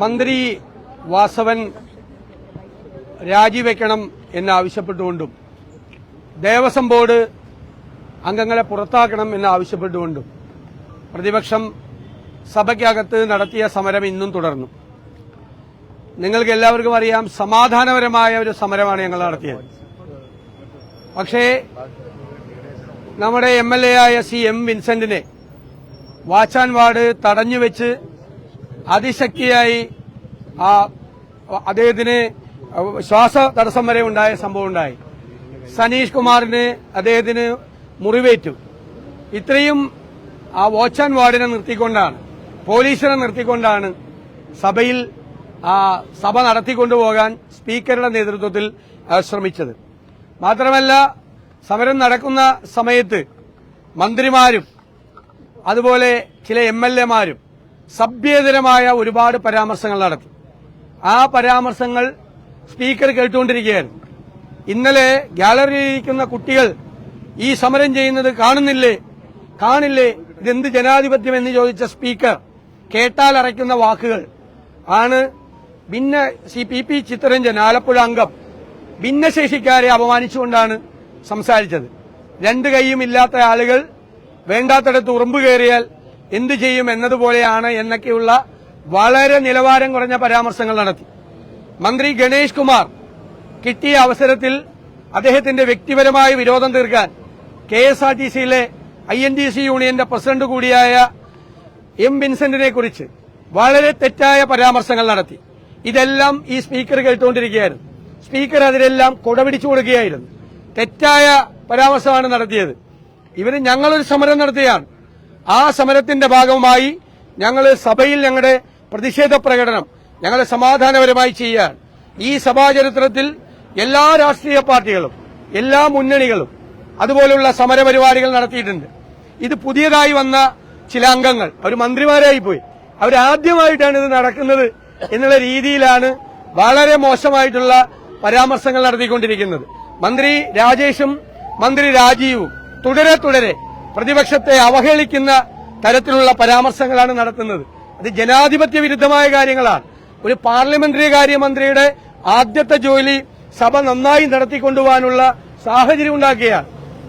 മന്ത്രി വാസവൻ രാജിവെക്കണം എന്നാവശ്യപ്പെട്ടുകൊണ്ടും ദേവസ്വം ബോർഡ് അംഗങ്ങളെ പുറത്താക്കണം എന്നാവശ്യപ്പെട്ടുകൊണ്ടും പ്രതിപക്ഷം സഭയ്ക്കകത്ത് നടത്തിയ സമരം ഇന്നും തുടർന്നു. നിങ്ങൾക്ക് എല്ലാവർക്കും അറിയാം സമാധാനപരമായ ഒരു സമരമാണ് ഞങ്ങൾ നടത്തിയത്. പക്ഷേ നമ്മുടെ എം എൽ എ ആയ സി എം വിൻസെന്റിനെ വാച്ചാൻ വാർഡ് തടഞ്ഞുവെച്ച് അതിശക്തിയായി ആ അദ്ദേഹത്തിന് ശ്വാസ തടസ്സം വരെ ഉണ്ടായ സംഭവം ഉണ്ടായി. സനീഷ് കുമാറിന് അദ്ദേഹത്തിന് മുറിവേറ്റു. ഇത്രയും ആ വാച്ച് ആൻഡ് വാർഡിനെ നിർത്തിക്കൊണ്ടാണ് പോലീസിനെ നിർത്തിക്കൊണ്ടാണ് സഭയിൽ സഭ നടത്തിക്കൊണ്ടുപോകാൻ സ്പീക്കറുടെ നേതൃത്വത്തിൽ ശ്രമിച്ചത്. മാത്രമല്ല സമരം നടക്കുന്ന സമയത്ത് മന്ത്രിമാരും അതുപോലെ ചില എം എൽ എമാരും സഭ്യേതരമായ ഒരുപാട് പരാമർശങ്ങൾ നടത്തി. ആ പരാമർശങ്ങൾ സ്പീക്കർ കേട്ടുകൊണ്ടിരിക്കുകയായിരുന്നു ഇന്നലെ ഗാലറിയിലിരിക്കുന്ന കുട്ടികൾ ഈ സമരം ചെയ്യുന്നത് കാണുന്നില്ലേ? കാണില്ലേ? ഇതെന്ത് ജനാധിപത്യം എന്ന് ചോദിച്ച സ്പീക്കർ കേട്ടാൽ അറയ്ക്കുന്ന വാക്കുകൾ. ആണ് ഭിന്ന C P P Chittaranjan Alappuzha അംഗം ഭിന്നശേഷിക്കാരെ അപമാനിച്ചുകൊണ്ടാണ് സംസാരിച്ചത്. രണ്ട് കൈയും ഇല്ലാത്ത ആളുകൾ വേണ്ടാത്തടത്ത് ഉറുമ്പ് കയറിയാൽ എന്തു ചെയ്യും എന്നതുപോലെയാണ് എന്നൊക്കെയുള്ള വളരെ നിലവാരം കുറഞ്ഞ പരാമർശങ്ങൾ നടത്തി. മന്ത്രി ഗണേഷ് കുമാർ കിട്ടിയ അവസരത്തിൽ അദ്ദേഹത്തിന്റെ വ്യക്തിപരമായ വിരോധം തീർക്കാൻ കെ എസ് ആർ ടി സിയിലെ ഐ എൻ ഡി സി യൂണിയന്റെ പ്രസിഡന്റ് കൂടിയായ എം വിൻസെന്റിനെ കുറിച്ച് വളരെ തെറ്റായ പരാമർശങ്ങൾ നടത്തി. ഇതെല്ലാം ഈ സ്പീക്കർ കേട്ടുകൊണ്ടിരിക്കുകയായിരുന്നു. സ്പീക്കർ അതിലെല്ലാം കൊടപിടിച്ചു കൊടുക്കുകയായിരുന്നു. തെറ്റായ പരാമർശമാണ് നടത്തിയത്. ഇവർ ഞങ്ങളൊരു സമരം നടത്തുകയാണ് ആ സമരത്തിന്റെ ഭാഗമായി ഞങ്ങൾ സഭയിൽ ഞങ്ങളുടെ പ്രതിഷേധ പ്രകടനം ഞങ്ങൾ സമാധാനപരമായി ചെയ്യാൻ ഈ സഭാചരിത്രത്തിൽ എല്ലാ രാഷ്ട്രീയ പാർട്ടികളും എല്ലാ മുന്നണികളും അതുപോലുള്ള സമരപരിപാടികൾ നടത്തിയിട്ടുണ്ട്. ഇത് പുതിയതായി വന്ന ചില അംഗങ്ങൾ അവർ മന്ത്രിമാരായി പോയി. അവരാദ്യമായിട്ടാണ് ഇത് നടക്കുന്നത് എന്നുള്ള രീതിയിലാണ് വളരെ മോശമായിട്ടുള്ള പരാമർശങ്ങൾ നടത്തിക്കൊണ്ടിരിക്കുന്നത്. മന്ത്രി രാജേഷും മന്ത്രി രാജീവും തുടരെ തുടരെ പ്രതിപക്ഷത്തെ അവഹേളിക്കുന്ന തരത്തിലുള്ള പരാമർശങ്ങളാണ് നടത്തുന്നത്. അത് ജനാധിപത്യ വിരുദ്ധമായ കാര്യങ്ങളാണ്. ഒരു പാർലമെന്ററി കാര്യമന്ത്രിയുടെ ആദ്യത്തെ ജോലി സഭ നന്നായി നടത്തിക്കൊണ്ടുപോകാനുള്ള സാഹചര്യം ഉണ്ടാക്കുകയാണ്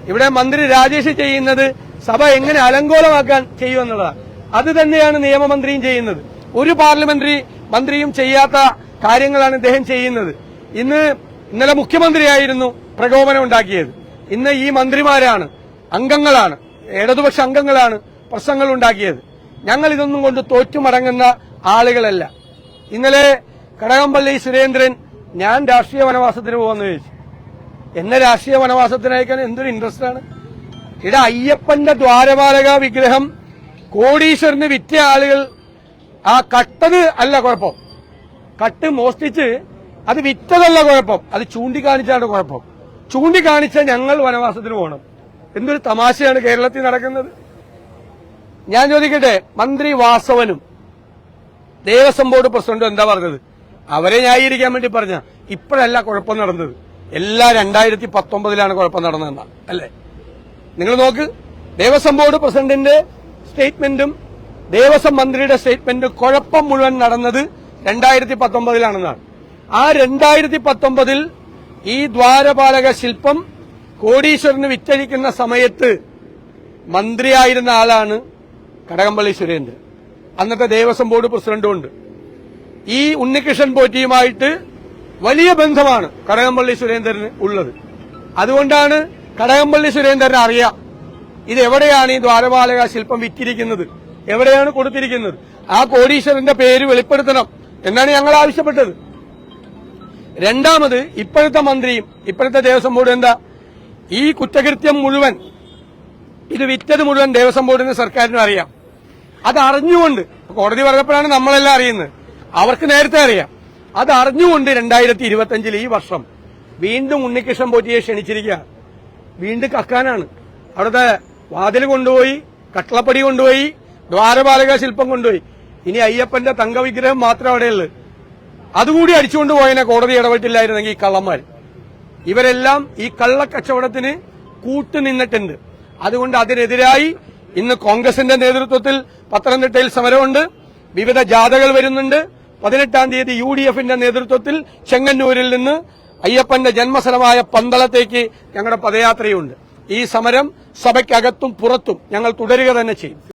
ഇവിടെ മന്ത്രി രാജേഷ് ചെയ്യുന്നത് സഭ എങ്ങനെ അലങ്കോലമാക്കാൻ ചെയ്യുമെന്നുള്ളതാണ് അത് തന്നെയാണ് നിയമമന്ത്രിയും ചെയ്യുന്നത്. ഒരു പാർലമെന്ററി മന്ത്രിയും ചെയ്യാത്ത കാര്യങ്ങളാണ് ഇദ്ദേഹം ചെയ്യുന്നത്. ഇന്ന് ഇന്നലെ മുഖ്യമന്ത്രിയായിരുന്നു പ്രകോപനം ഉണ്ടാക്കിയത്. ഇന്ന് ഈ മന്ത്രിമാരാണ് അംഗങ്ങളാണ്. ഇടതുപക്ഷ അംഗങ്ങളാണ് പ്രശ്നങ്ങൾ ഉണ്ടാക്കിയത്. ഞങ്ങൾ ഇതൊന്നും കൊണ്ട് തോറ്റുമടങ്ങുന്ന ആളുകളല്ല. ഇന്നലെ കടകംപള്ളി സുരേന്ദ്രൻ ഞാൻ രാഷ്ട്രീയ വനവാസത്തിന് പോകുമെന്ന് ചോദിച്ചു. എന്നെ രാഷ്ട്രീയ വനവാസത്തിനയക്കാൻ എന്തൊരു ഇൻട്രസ്റ്റ് ആണ്? ഇവിടെ അയ്യപ്പന്റെ ദ്വാരപാലക വിഗ്രഹം കോടീശ്വരന് വിറ്റ ആളുകൾ ആ കട്ടത് അല്ല കുഴപ്പം. കട്ട് മോഷ്ടിച്ച് അത് വിറ്റതല്ല കുഴപ്പം. അത് ചൂണ്ടിക്കാണിച്ചാണ് കുഴപ്പം. ചൂണ്ടിക്കാണിച്ച ഞങ്ങൾ വനവാസത്തിന് പോകണം എന്തൊരു തമാശയാണ് കേരളത്തിൽ നടക്കുന്നത്? ഞാൻ ചോദിക്കട്ടെ മന്ത്രി വാസവനും ദേവസ്വം ബോർഡ് പ്രസിഡന്റും എന്താ പറഞ്ഞത്? അവരെ ന്യായീകരിക്കാൻ വേണ്ടി പറഞ്ഞ ഇപ്പോഴല്ല കുഴപ്പം നടന്നത്. എല്ലാ രണ്ടായിരത്തി പത്തൊമ്പതിലാണ് കുഴപ്പം നടന്നതെന്ന അല്ലേ? നിങ്ങൾ നോക്ക് ദേവസ്വം ബോർഡ് പ്രസിഡന്റിന്റെ സ്റ്റേറ്റ്മെന്റും ദേവസ്വം മന്ത്രിയുടെ സ്റ്റേറ്റ്മെന്റും കുഴപ്പം മുഴുവൻ നടന്നത് രണ്ടായിരത്തി പത്തൊമ്പതിലാണെന്നാണ് ആ രണ്ടായിരത്തി പത്തൊമ്പതിൽ ഈ ദ്വാരപാലക ശില്പം കോടീശ്വരന് വിറ്റഴിക്കുന്ന സമയത്ത് മന്ത്രിയായിരുന്ന ആളാണ് കടകംപള്ളി സുരേന്ദ്രൻ. അന്നത്തെ ദേവസ്വം ബോർഡ് പ്രസിഡന്റും ഉണ്ട്. ഈ ഉണ്ണികൃഷ്ണൻ പോറ്റിയുമായിട്ട് വലിയ ബന്ധമാണ് കടകംപള്ളി സുരേന്ദ്രന് ഉള്ളത്. അതുകൊണ്ടാണ് കടകംപള്ളി സുരേന്ദ്രൻ അറിയാം ഇത് എവിടെയാണ് ഈ ദ്വാരപാലക ശില്പം വിറ്റിരിക്കുന്നത്? എവിടെയാണ് കൊടുത്തിരിക്കുന്നത്? ആ കോടീശ്വരന്റെ പേര് വെളിപ്പെടുത്തണം എന്നാണ് ഞങ്ങൾ ആവശ്യപ്പെട്ടത്. രണ്ടാമത് ഇപ്പോഴത്തെ മന്ത്രിയും ഇപ്പോഴത്തെ ദേവസ്വം ബോർഡ് എന്താ? ഈ കുറ്റകൃത്യം മുഴുവൻ ഇത് വിറ്റത് മുഴുവൻ ദേവസ്വം ബോർഡിന് സർക്കാരിനും അറിയാം. അത് അറിഞ്ഞുകൊണ്ട് കോടതി പറഞ്ഞപ്പോഴാണ് നമ്മളെല്ലാം അറിയുന്നത്. അവർക്ക് നേരത്തെ അറിയാം. അത് അറിഞ്ഞുകൊണ്ട് രണ്ടായിരത്തി ഇരുപത്തിയഞ്ചിൽ ഈ വർഷം വീണ്ടും ഉണ്ണികൃഷ്ണൻ പോറ്റിയെ ക്ഷണിച്ചിരിക്കുക. വീണ്ടും കക്കാനാണ്. അവിടുത്തെ വാതിൽ കൊണ്ടുപോയി കട്ടളപ്പടി കൊണ്ടുപോയി ദ്വാരപാലക ശില്പം കൊണ്ടുപോയി. ഇനി അയ്യപ്പന്റെ തങ്കവിഗ്രഹം മാത്രം അവിടെയുള്ളു. അതുകൂടി അടിച്ചുകൊണ്ട് പോയതിനെ കോടതി ഇടപെട്ടില്ലായിരുന്നെങ്കിൽ ഈ കള്ളന്മാർ ഇവരെല്ലാം ഈ കള്ളക്കച്ചവടത്തിന് കൂട്ടുനിന്നിട്ടുണ്ട്. അതുകൊണ്ട് അതിനെതിരായി ഇന്ന് കോൺഗ്രസിന്റെ നേതൃത്വത്തിൽ പത്തനംതിട്ടയിൽ സമരമുണ്ട്. വിവിധ ജാഥകൾ വരുന്നുണ്ട്. പതിനെട്ടാം തീയതി യു ഡി എഫിന്റെ നേതൃത്വത്തിൽ ചെങ്ങന്നൂരിൽ നിന്ന് അയ്യപ്പന്റെ ജന്മസ്ഥലമായ പന്തളത്തേക്ക് ഞങ്ങളുടെ പദയാത്രയുണ്ട്. ഈ സമരം സഭയ്ക്കകത്തും പുറത്തും ഞങ്ങൾ തുടരുക തന്നെ ചെയ്യും.